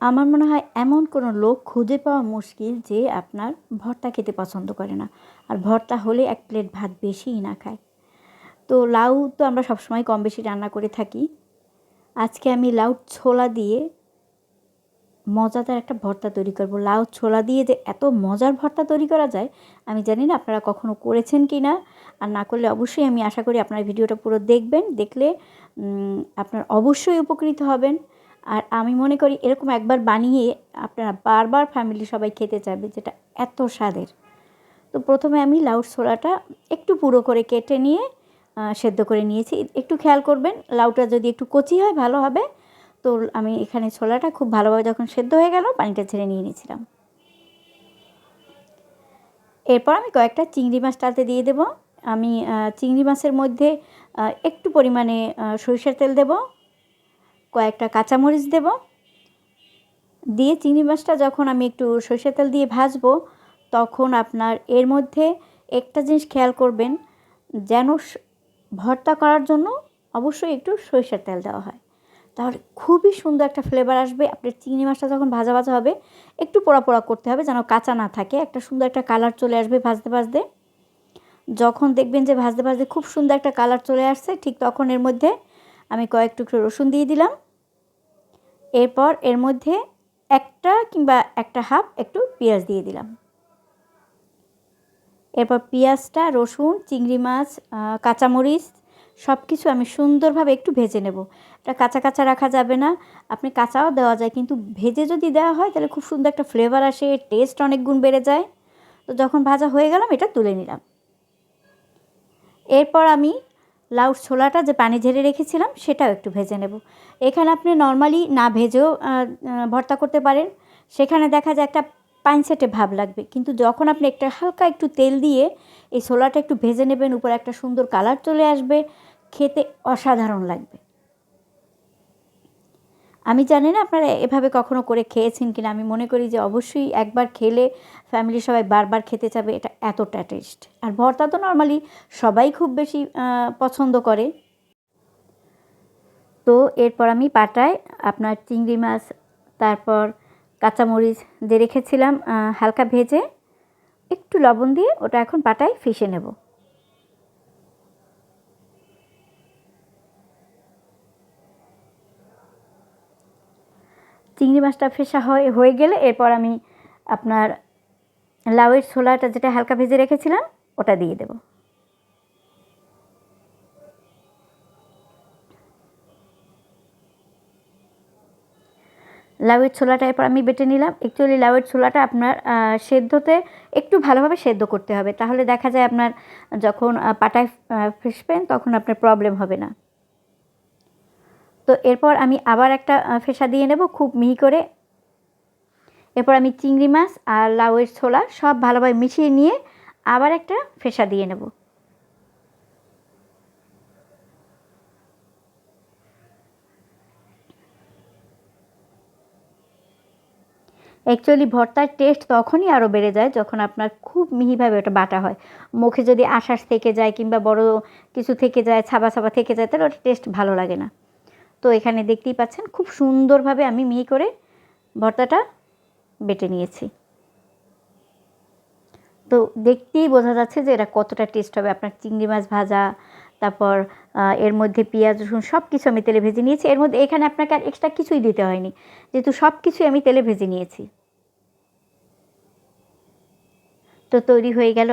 আমার মনে হয় এমন কোনো লোক খুঁজে পাওয়া মুশকিল যে আপনার ভর্তা খেতে পছন্দ করে না। আর ভর্তা হলে এক প্লেট ভাত বেশিই না খায়। তো লাউ তো আমরা সবসময় কম বেশি রান্না করে থাকি। আজকে আমি লাউ ছোলা দিয়ে মজাদার একটা ভর্তা তৈরি করব। লাউ ছোলা দিয়ে যে এত মজার ভর্তা তৈরি করা যায়, আমি জানি না আপনারা কখনো করেছেন কি না। আর না করলে অবশ্যই আমি আশা করি আপনার ভিডিওটা পুরো দেখবেন। দেখলে আপনার অবশ্যই উপকৃত হবেন। আর আমি মনে করি এরকম একবার বানিয়ে আপনারা বারবার ফ্যামিলি সবাই খেতে চাইবে, যেটা এত স্বাদের। তো প্রথমে আমি লাউর ছোলাটা একটু পুরো করে কেটে নিয়ে সেদ্ধ করে নিয়েছি। একটু খেয়াল করবেন, লাউটা যদি একটু কচি হয়, ভালো হবে। তো আমি এখানে ছোলাটা খুব ভালোভাবে যখন সেদ্ধ হয়ে গেল, পানিটা ছেড়ে নিয়ে নিয়েছিলাম। এরপর আমি কয়েকটা চিংড়ি মাছ তাতে দিয়ে দেব। আমি চিংড়ি মাছের মধ্যে একটু পরিমাণে সরিষার তেল দেব। কয়েকটা কাঁচামরিচ দেব। দিয়ে চিংড়ি মাছটা যখন আমি একটু সরিষার তেল দিয়ে ভাজবো, তখন আপনার এর মধ্যে একটা জিনিস খেয়াল করবেন, যেন ভর্তা করার জন্য অবশ্যই একটু সরিষার তেল দেওয়া হয়। তাহলে খুবই সুন্দর একটা ফ্লেভার আসবে। আপনার চিংড়ি মাছটা যখন ভাজা ভাজা হবে, একটু পোড়া পোড়া করতে হবে যেন কাঁচা না থাকে। একটা সুন্দর একটা কালার চলে আসবে ভাজতে ভাজতে। যখন দেখবেন যে ভাজতে ভাজতে খুব সুন্দর একটা কালার চলে আসছে, ঠিক তখন এর মধ্যে আমি কয়েক টুকরো রসুন দিয়ে দিলাম। এরপর এর মধ্যে একটা কিংবা একটা হাফ একটু পেঁয়াজ দিয়ে দিলাম। এরপর পেঁয়াজটা, রসুন, চিংড়ি মাছ কাঁচামরিচ সব কিছু আমি সুন্দরভাবে একটু ভেজে নেব। এটা কাঁচা কাঁচা রাখা যাবে না, আপনি কাঁচাও দেওয়া যায়, কিন্তু ভেজে যদি দেওয়া হয়, তাহলে খুব সুন্দর একটা ফ্লেভার আসে টেস্ট অনেক গুণ বেড়ে যায়। তো যখন ভাজা হয়ে গেলাম, এটা তুলে নিলাম। এরপর আমি লাউ ছোলাটা যে পানি ঝেড়ে রেখেছিলাম, সেটাও একটু ভেজে নেব। এখানে আপনি নর্মালি না ভেজেও ভর্তা করতে পারেন। সেখানে দেখা যায় একটা পাইনসেটে ভাব লাগবে। কিন্তু যখন আপনি একটা হালকা একটু তেল দিয়ে এই ছোলাটা একটু ভেজে নেবেন, উপরে একটা সুন্দর কালার চলে আসবে, খেতে অসাধারণ লাগবে। আমি জানি না আপনারা এভাবে কখনো করে খেয়েছেন কিনা। আমি মনে করি যে অবশ্যই একবার খেলে ফ্যামিলি সবাই বারবার খেতে চাবে, এটা এতটা টেস্ট আর ভর্তা তো নর্মালি সবাই খুব বেশি পছন্দ করে। তো এরপর আমি পাটায় আপনার চিংড়ি মাছ, তারপর কাঁচামরিচ দিয়ে রেখেছিলাম হালকা ভেজে। একটু লবণ দিয়ে ওটা এখন পাটায় ফিশে নেব। চিংড়ি মাছটা ফেসা হয়ে হয়ে গেলে এরপর আমি আপনার লাউয়ের ছোলাটা যেটা হালকা ভেজে রেখেছিলাম, ওটা দিয়ে দেবো। লাউয়ের ছোলাটা এরপর আমি বেটে নিলাম। অ্যাকচুয়ালি লাউয়ের ছোলাটা আপনার সেদ্ধতে একটু ভালোভাবে সেদ্ধ করতে হবে, তাহলে দেখা যায় আপনার যখন পাটায় ফেসবেন, তখন আপনার প্রবলেম হবে না। তো এরপর আমি আবার একটা ফেসা দিয়ে নেব খুব মিহি করে। এরপর আমি চিংড়ি মাছ আর লাউয়ের ছোলা সব ভালোভাবে মিশিয়ে নিয়ে আবার একটা ফেসা দিয়ে নেব। অ্যাকচুয়ালি ভর্তার টেস্ট তখনই আরও বেড়ে যায় যখন আপনার খুব মিহিভাবে ওটা বাটা হয়। মুখে যদি আশ্বাস থেকে যায় কিংবা বড় কিছু থেকে যায়, ছাবা ছাবা থেকে যায়, তাহলে ওটা টেস্ট ভালো লাগে না। তো এখানে দেখতেই পাচ্ছেন, খুব সুন্দরভাবে আমি মিহি করে ভর্তাটা বেটে নিয়েছি। তো দেখতেই বোঝা যাচ্ছে যে এটা কতটা টেস্ট হবে। আপনার চিংড়ি মাছ ভাজা, তারপর এর মধ্যে পেঁয়াজ, রসুন সব কিছু আমি তেলে ভেজে নিয়েছি। এর মধ্যে এখানে আপনাকে আর এক্সট্রা কিছুই দিতে হয়নি, যেহেতু সব কিছুই আমি তেলে ভেজে নিয়েছি। তো তৈরি হয়ে গেল